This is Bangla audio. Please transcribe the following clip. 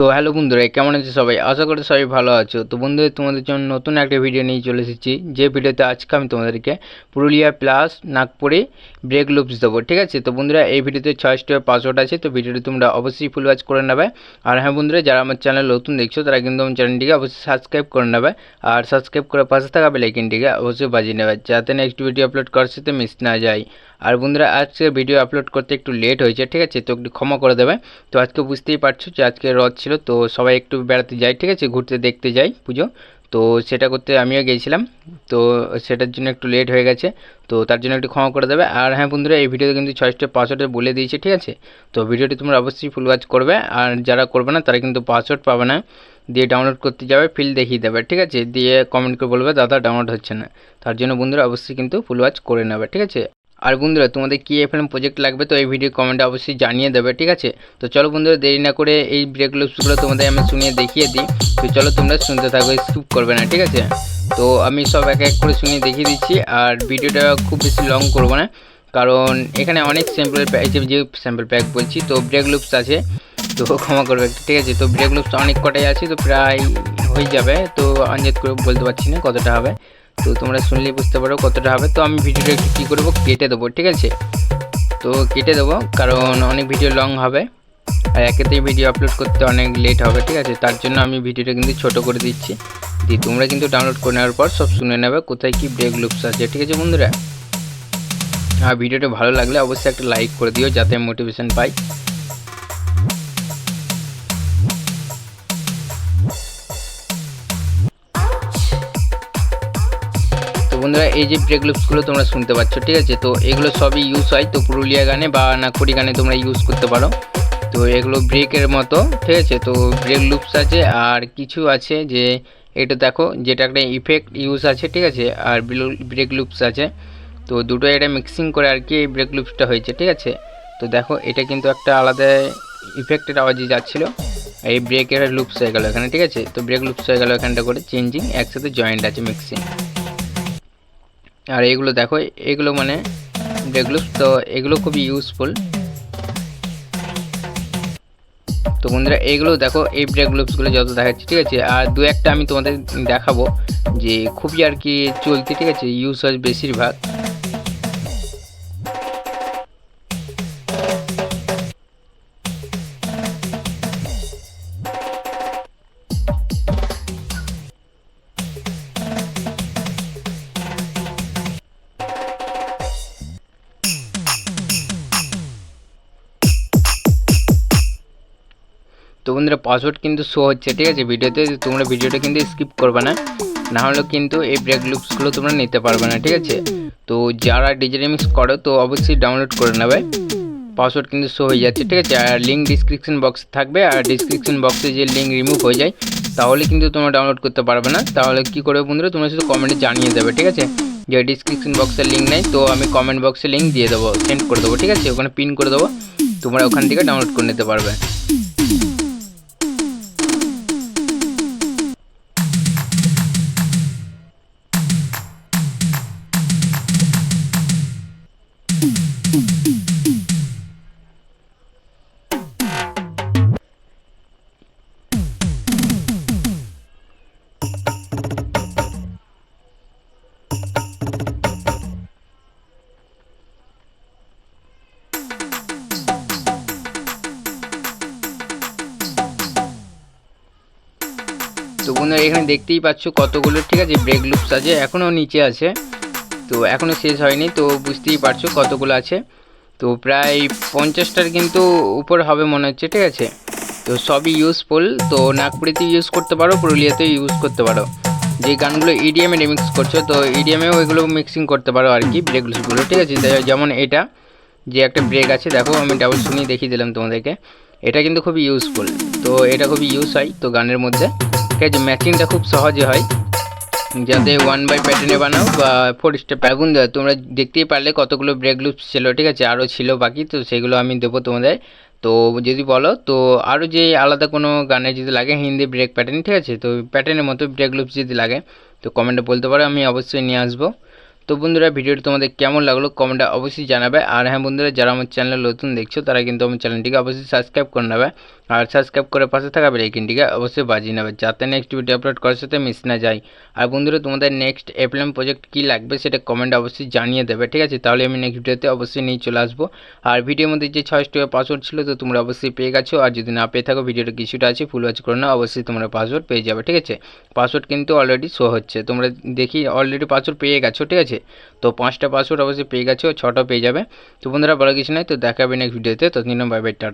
তো হ্যালো বন্ধুরা, কেমন আছে সবাই? আশা করি সবাই ভালো আছো। তো বন্ধুরা, তোমাদের জন্য নতুন একটা ভিডিও নিয়ে চলে এসেছি। যে ভিডিওতে আজকে আমি তোমাদেরকে পুরুলিয়া প্লাস নাগপুরে ব্রেক লুপস দেবো, ঠিক আছে? তো বন্ধুরা, এই ভিডিওতে ছয় স্টেপ পাসওয়ার্ড আছে, তো ভিডিওটি তোমরা অবশ্যই ফুল ওয়াচ করে নেবে। আর হ্যাঁ বন্ধুরা, যারা আমার চ্যানেল নতুন দেখছ, তারা কিন্তু আমার চ্যানেলটিকে অবশ্যই সাবস্ক্রাইব করে নেবে। আর সাবস্ক্রাইব করে পাশে থাকা বেলাইকিনটিকে অবশ্যই বাজিয়ে নেবে, যাতে নেক্সট ভিডিও আপলোড করার সাথে মিস না যায় আর বন্ধুরা, আজকে ভিডিও আপলোড করতে একটু লেট হয়েছে, ঠিক আছে? তো একটু ক্ষমা করে দেবে তো আজকে বুঝতেই পারছ যে আজকে রথ ছিল, তো সবাই একটু বেড়াতে যায়, ঠিক আছে? ঘুরতে দেখতে যাই পুজো। তো সেটা করতে আমিও গিয়েছিলাম তো সেটার জন্য একটু লেট হয়ে গেছে, তো তার জন্য একটু ক্ষমা করে দেবে। আর হ্যাঁ বন্ধুরা, এই ভিডিওতে কিন্তু ছয় স্টেপ পাসওয়ার্ডে বলে দিয়েছে, ঠিক আছে? তো ভিডিওটি তোমরা অবশ্যই ফুল ওয়াচ করবে। আর যারা করবে না, তারা কিন্তু পাসওয়ার্ড পাবে না। দিয়ে ডাউনলোড করতে যাবে ফিল দেখিয়ে দেবে, ঠিক আছে? দিয়ে কমেন্ট করে বলবে, দাদা ডাউনলোড হচ্ছে না। তার জন্য বন্ধুরা, অবশ্যই কিন্তু ফুল ওয়াচ করে নেবে, ঠিক আছে? আর বন্ধুরা, তোমাদের কী এফএম প্রজেক্ট লাগবে তো এই ভিডিও কমেন্টে অবশ্যই জানিয়ে দেবে, ঠিক আছে? তো চলো বন্ধুরা, দেরি না করে এই ব্রেক লুপসগুলো তোমাদের আমি শুনিয়ে দেখিয়ে দিই। তো চলো তোমরা শুনতে থাকো স্কিপ করবে না, ঠিক আছে? তো আমি সব এক এক করে শুনিয়ে দেখিয়ে দিচ্ছি, আর ভিডিওটা খুব বেশি লং করব না, কারণ এখানে অনেক স্যাম্পল প্যাক যে স্যাম্পল প্যাক বলছি, তো ব্রেক লুপস আছে, তো ক্ষমা করবে, ঠিক আছে? তো ব্রেক লুপস অনেক কটাই আছে, তো প্রায় হয়ে যাবে, তো আনজেদ করে বলতে পারছি না কতটা হবে। তো তোমরা শুনলেই বুঝতে পারো কতটা হবে। তো আমি ভিডিওটা একটু কী করব, কেটে দেবো, ঠিক আছে? তো কেটে দেবো, কারণ অনেক ভিডিও লং হবে। আর একেতেই ভিডিও আপলোড করতে অনেক লেট হবে, ঠিক আছে? তার জন্য আমি ভিডিওটা কিন্তু ছোট করে দিচ্ছি। দিয়ে তোমরা কিন্তু ডাউনলোড করে নেওয়ার পর সব শুনে নেবে কোথায় কি ব্রেক লুপস আছে, ঠিক আছে বন্ধুরা? আর ভিডিওটা ভালো লাগলে অবশ্যই একটা লাইক করে দিও, যাতে মোটিভেশন পাই। বন্ধুরা, এই যে ব্রেক লুপসগুলো তোমরা শুনতে পাচ্ছ, ঠিক আছে? তো এগুলো সবই ইউজ হয়, তো পুরুলিয়া গানে বা নাগপুরি গানে তোমরা ইউজ করতে পারো। তো এগুলো ব্রেকের মতো, ঠিক আছে? তো ব্রেক লুপস আছে, আর কিছু আছে যে, এটা দেখো, যেটা একটা ইফেক্ট ইউজ আছে, ঠিক আছে? আর ব্রেক লুপস আছে। তো দুটো এটা মিক্সিং করে আর কি এই ব্রেক লুপসটা হয়েছে, ঠিক আছে? তো দেখো, এটা কিন্তু একটা আলাদা ইফেক্টের আওয়াজে যাচ্ছিল। এই ব্রেকের লুপস হয়ে গেলো এখানে, ঠিক আছে? তো ব্রেক লুপস হয়ে গেলো এখানটা করে চেঞ্জিং একসাথে জয়েন্ট আছে মিক্সিং আর এগুলো দেখো, এগুলো মানে যেগুলো তো এগুলো খুবই ইউজফুল তো বন্ধুরা এইগুলো দেখো, এই ব্রেক লুপসগুলো যত দেখাচ্ছি, ঠিক আছে? আর দু একটা আমি তোমাদের দেখাবো যে খুবই আর কি চলতি, ঠিক আছে? ইউজ হয় বেশিরভাগ। তো বন্ধুরা পাসওয়ার্ড কিন্তু শো হচ্ছে, ঠিক আছে? ভিডিওতে তোমরা ভিডিওটা কিন্তু স্কিপ করবে না। না হলে কিন্তু এই ব্রেক লুপসগুলো তোমরা নিতে পারবে না, ঠিক আছে? তো যারা ডিজিটামিক্স করো, তো অবশ্যই ডাউনলোড করে নেবে। পাসওয়ার্ড কিন্তু শো হয়ে যাচ্ছে, ঠিক আছে? আর লিঙ্ক ডিসক্রিপশন বক্সে থাকবে, আর ডিসক্রিপশন বক্সে যে লিঙ্ক রিমুভ হয়ে যায়, তাহলে কিন্তু তোমরা ডাউনলোড করতে পারবে না। তাহলে কী করবে বন্ধুরা? তোমরা শুধু কমেন্টে জানিয়ে দেবে, ঠিক আছে? যে ডিসক্রিপশন বক্সের লিঙ্ক নেই, তো আমি কমেন্ট বক্সে লিঙ্ক দিয়ে দেবো সেন্ড করে দেবো, ঠিক আছে? ওখানে পিন করে দেবো, তোমরা ওখান থেকে ডাউনলোড করে নিতে পারবে। তো বন্ধুরা এখানে দেখতেই পাচ্ছ কতগুলো ঠিক আছে ব্রেক লুপস আছে এখনও নিচে আছে। তো এখনও শেষ হয়নি, তো বুঝতেই পারছ কতগুলো আছে। তো প্রায় পঞ্চাশটার কিন্তু উপর হবে মনে হচ্ছে, ঠিক আছে? তো সবই ইউজফুল তো নাগপুরিতে ইউজ করতে পারো পুরুলিয়াতেও ইউজ করতে পারো। যে গানগুলো ইডিএমে রিমিক্স করছ, তো ইডিএমেও এগুলো মিক্সিং করতে পারো আর কি ব্রেক লুপসগুলো ঠিক আছে? যেমন এটা, যে একটা ব্রেক আছে, দেখো আমি ডাবল শুনিয়ে দেখিয়ে দিলাম তোমাদেরকে। এটা কিন্তু খুবই ইউজফুল তো এটা খুবই ইউজ হয়, তো গানের মধ্যে। ঠিক আছে ম্যাচিংটা খুব সহজে হয়। যাতে ওয়ান বাই প্যাটার্নে বানাও বা ফোর স্টেপ আগুন দেওয়া তোমরা দেখতেই পারলে কতগুলো ব্রেক লুপস ছিল, ঠিক আছে? আরও ছিল বাকি, তো সেগুলো আমি দেবো তোমাদের। তো যদি বলো, তো আরও যে আলাদা কোনো গানে যদি লাগে, হিন্দি ব্রেক প্যাটার্ন ঠিক আছে? তো প্যাটার্নের মতো ব্রেক লুপস যদি লাগে, তো কমেন্টে বলতে পারো, আমি অবশ্যই নিয়ে আসব। তো বন্ধুরা, ভিডিওটি তোমাদের কেমন লাগল কমেন্টে অবশ্যই জানাবে। আর হ্যাঁ বন্ধুরা, যারা আমার চ্যানেলে নতুন দেখছ, তারা কিন্তু আমার চ্যানেলটিকে অবশ্যই সাবস্ক্রাইব করে নেবে। আর সাবস্ক্রাইব করে পাশে থাকা বেলাইকিনটিকে অবশ্যই বাজিয়ে নেবে, যাতে নেক্সট ভিডিও আপলোড করার সাথে মিস না যায় আর বন্ধুরা, তোমাদের নেক্সট এপ্লাম প্রজেক্ট কী লাগবে সেটা কমেন্ট অবশ্যই জানিয়ে দেবে, ঠিক আছে? তাহলে আমি নেক্সট ভিডিওতে অবশ্যই নিয়ে চলে আসব। আর ভিডিওর মধ্যে যে ছয় টাকা পাসওয়ার্ড ছিল, তো তোমরা অবশ্যই পেয়ে গেছো। আর যদি না পেয়ে থাকো ভিডিওটা কিছুটা আছে ফুল ওয়াচ করে না, অবশ্যই তোমরা পাসওয়ার্ড পেয়ে যাবে, ঠিক আছে? পাসওয়ার্ড কিন্তু অলরেডি শো হচ্ছে। তোমরা দেখি অলরেডি পাসওয়ার্ড পেয়ে গেছো, ঠিক আছে? তো পাঁচটা পাসওয়ার্ড অবশ্যই পেয়ে গেছো, ছটা পেয়ে যাবে। তো বন্ধুরা বড় কিছু নয় তো দেখাবে নেক্সট ভিডিওতে ততদিন বাই বাই টাটা।